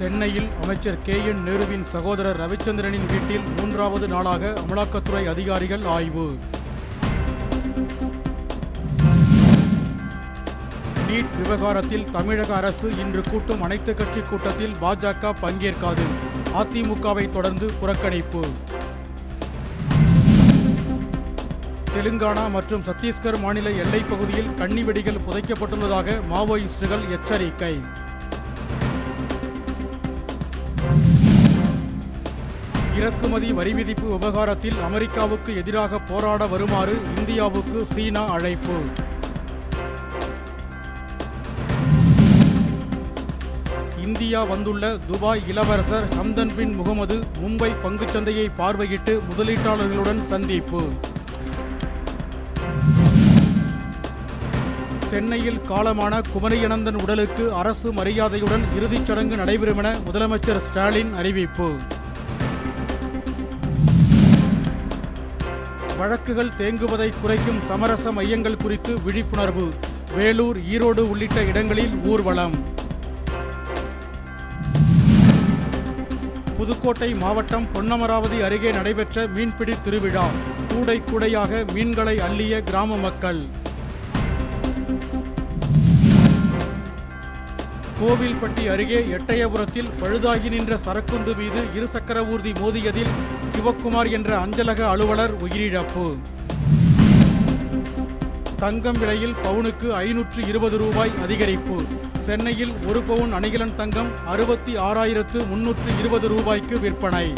சென்னையில் அமைச்சர் K N நேருவின் சகோதரர் ரவிச்சந்திரனின் வீட்டில் மூன்றாவது நாளாக அமலாக்கத்துறை அதிகாரிகள் ஆய்வு. நீட் விவகாரத்தில் தமிழக அரசு இன்று கூட்டும் அனைத்து கட்சி கூட்டத்தில் பாஜக பங்கேற்காது. அதிமுகவை தொடர்ந்து புறக்கணிப்பு. தெலுங்கானா மற்றும் சத்தீஸ்கர் மாநில எல்லைப் பகுதியில் கன்னிவெடிகள் புதைக்கப்பட்டுள்ளதாக மாவோயிஸ்டுகள் எச்சரிக்கை. இறக்குமதி வரி விதிப்பு விவகாரத்தில் அமெரிக்காவுக்கு எதிராக போராட வருமாறு இந்தியாவுக்கு சீனா அழைப்பு. இந்தியா வந்துள்ள துபாய் இளவரசர் ஹம்தன் பின் முகமது மும்பை பங்குச்சந்தையை பார்வையிட்டு முதலீட்டாளர்களுடன் சந்திப்பு. சென்னையில் காலமான குமரியனந்தன் உடலுக்கு அரசு மரியாதையுடன் இறுதிச் சடங்கு நடைபெறும் என முதலமைச்சர் ஸ்டாலின் அறிவிப்பு. வழக்குகள் தேங்குவதை குறைக்கும் சமரச மையங்கள் குறித்து விழிப்புணர்வு. வேலூர் ஈரோடு உள்ளிட்ட இடங்களில் ஊர்வலம். புதுக்கோட்டை மாவட்டம் பொன்னமராவதி அருகே நடைபெற்ற மீன்பிடி திருவிழா. கூடை கூடையாக மீன்களை அள்ளிய கிராம மக்கள். கோவில்பட்டி அருகே எட்டயபுரத்தில் பழுதாகி நின்ற சரக்குந்து மீது இருசக்கர ஊர்தி மோதியதில் சிவக்குமார் என்ற அஞ்சலக அலுவலர் உயிரிழப்பு. தங்கம் விலையில் பவுனுக்கு ஐநூற்று இருபது ரூபாய் அதிகரிப்பு. சென்னையில் ஒரு பவுன் அணிகலன் தங்கம் அறுபத்தி ஆறாயிரத்து முன்னூற்று இருபது ரூபாய்க்கு விற்பனை.